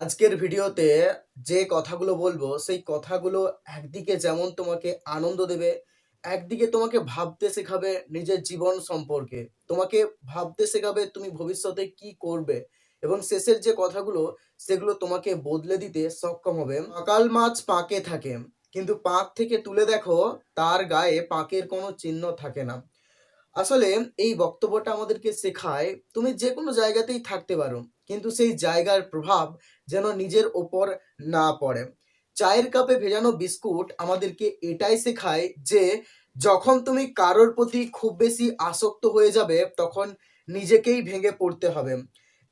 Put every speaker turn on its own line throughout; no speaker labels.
আজকের ভিডিওতে যে কথাগুলো বলব, সেই কথাগুলো একদিকে যেমন তোমাকে আনন্দ দেবে, একদিকে তোমাকে ভাবতে শেখাবে নিজের জীবন সম্পর্কে। তোমাকে ভাবতে শেখাবে তুমি ভবিষ্যতে কি করবে এবং শেষের যে কথাগুলো, সেগুলো তোমাকে বদলে দিতে সক্ষম হবে। সকাল মাছ পাকে থাকে, কিন্তু পাক থেকে তুলে দেখো, তার গায়ে পাকের কোনো চিহ্ন থাকে না। আসলে এই বক্তব্যটা আমাদেরকে শেখায়, তুমি যে কোনো জায়গাতেই থাকতে পারো, কিন্তু সেই জায়গার প্রভাব যেন নিজের ওপর না পড়ে। চায়ের কাপে ভেজানো বিস্কুট আমাদেরকে এটাই শেখায় যে, যখন তুমি কারোর প্রতি খুব বেশি আসক্ত হয়ে যাবে, তখন নিজেকেই ভেঙে পড়তে হবে।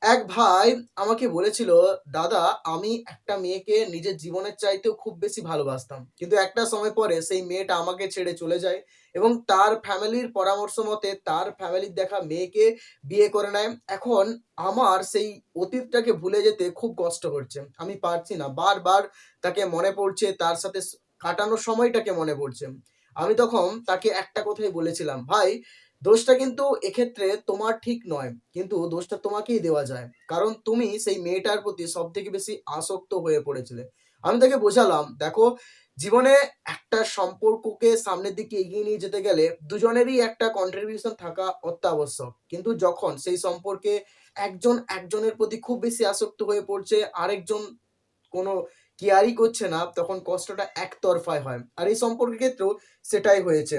এক ভাই আমাকে বলেছিল, দাদা, আমি একটা মেয়েকে নিজের জীবনের চাইতেও খুব বেশি ভালোবাসতাম। কিন্তু একটা সময় পরে সেই মেয়েটা আমাকে ছেড়ে চলে যায় এবং তার ফ্যামিলির পরামর্শ মতে তার ফ্যামিলির দেখা মেয়েকে বিয়ে করে নেয়। এখন আমার সেই অতীতটাকে ভুলে যেতে খুব কষ্ট হচ্ছে। আমি পারছি না। বারবার তাকে মনে পড়ছে, তার সাথে কাটানোর সময়টাকে মনে পড়ছে। আমি তখন তাকে একটা কথাই বলেছিলাম, ভাই দোষটা কিন্তু এক্ষেত্রে তোমার ঠিক নয়, কিন্তু দোষটা তোমাকেই দেওয়া যায়। কারণ তুমি সেই মেয়েটার প্রতি সব থেকে বেশি আসক্ত হয়ে পড়েছিলে। আমি তাকে বোঝালাম, দেখো, জীবনে একটা সম্পর্ককে সামনের দিকে এগিয়ে নিয়ে যেতে গেলে দুজনেরই একটা কন্ট্রিবিউশন থাকা অত্যাবশ্যক। কিন্তু যখন সেই সম্পর্কে একজন একজনের প্রতি খুব বেশি আসক্ত হয়ে পড়ছে, আরেকজন কোনো কেয়ারই করছে না, তখন কষ্টটা একতরফায় হয়। আর এই সম্পর্কের ক্ষেত্রেও সেটাই হয়েছে।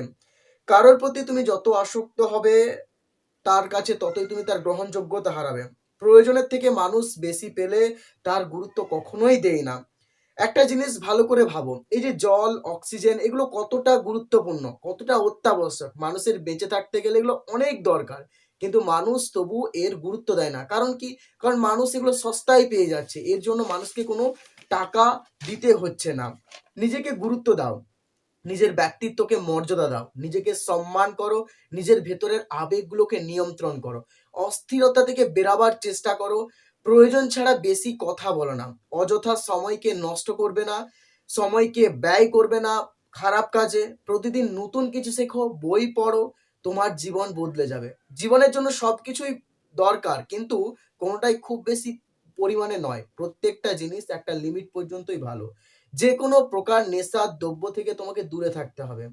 কারোর প্রতি তুমি যত আসক্ত হবে, তার কাছে ততই তুমি তার গ্রহণযোগ্যতা হারাবে। প্রয়োজনের থেকে মানুষ বেশি পেলে তার গুরুত্ব কখনোই দেয় না। একটা জিনিস ভালো করে ভাবো, এই যে জল, অক্সিজেন, এগুলো কতটা গুরুত্বপূর্ণ, কতটা অত্যাবশ্যক, মানুষের বেঁচে থাকতে গেলে এগুলো অনেক দরকার। কিন্তু মানুষ তবু এর গুরুত্ব দেয় না। কারণ কি? কারণ মানুষ এগুলো সস্তায় পেয়ে যাচ্ছে। এর জন্য মানুষকে কোনো টাকা দিতে হচ্ছে না। নিজেকে গুরুত্ব দাও। নিজের ব্যক্তিত্বকে মর্যাদা দাও। নিজেকে সম্মান করো। নিজের ভেতরের আবেগগুলোকে নিয়ন্ত্রণ করো। অস্থিরতা থেকে বেরাবার চেষ্টা করো। প্রয়োজন ছাড়া বেশি কথা বলো না। অযথা সময়কে নষ্ট করবে না। সময়কে ব্যয় করবে না। খারাপ কাজে। প্রতিদিন নতুন কিছু শেখো, বই পড়ো। তোমার জীবন বদলে যাবে। জীবনের জন্য সবকিছুই দরকার, কিন্তু কোনোটাই খুব বেশি পরিমাণে নয়। প্রত্যেকটা জিনিস একটা লিমিট পর্যন্তই ভালো। যে কোনো প্রকার নেশা দ্রব্য থেকে তোমাকে দূরে থাকতে হবে।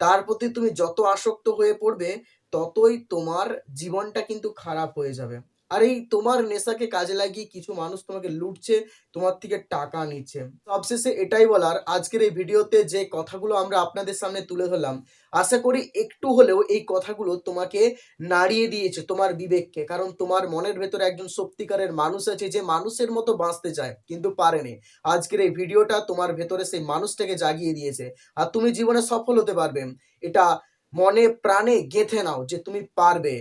তার প্রতি তুমি যত আসক্ত হয়ে পড়বে, ততই তোমার জীবনটা কিন্তু খারাপ হয়ে যাবে। আর এই তোমার নেশাকে কাজে লাগিয়ে কিছু মানুষ তোমাকে লুটছে, তোমার থেকে টাকা নিচ্ছে। সবশেষে এটাই বলার, আজকের এই ভিডিওতে যে কথাগুলো আমরা আপনাদের সামনে তুলে ধরলাম, আশা করি একটু হলেও এই কথাগুলো তোমাকে নাড়িয়ে দিয়েছে তোমার বিবেককে। কারণ তোমার মনের ভেতরে একজন সত্যিকারের মানুষ আছে যে মানুষের মতো বাঁচতে চায়, কিন্তু পারেনি আজকের এই ভিডিওটা তোমার ভেতরে সেই মানুষটাকে জাগিয়ে দিয়েছে। আর তুমি জীবনে সফল হতে পারবে। এটা মনে প্রাণে গেঁথে নাও যে তুমি পারবে।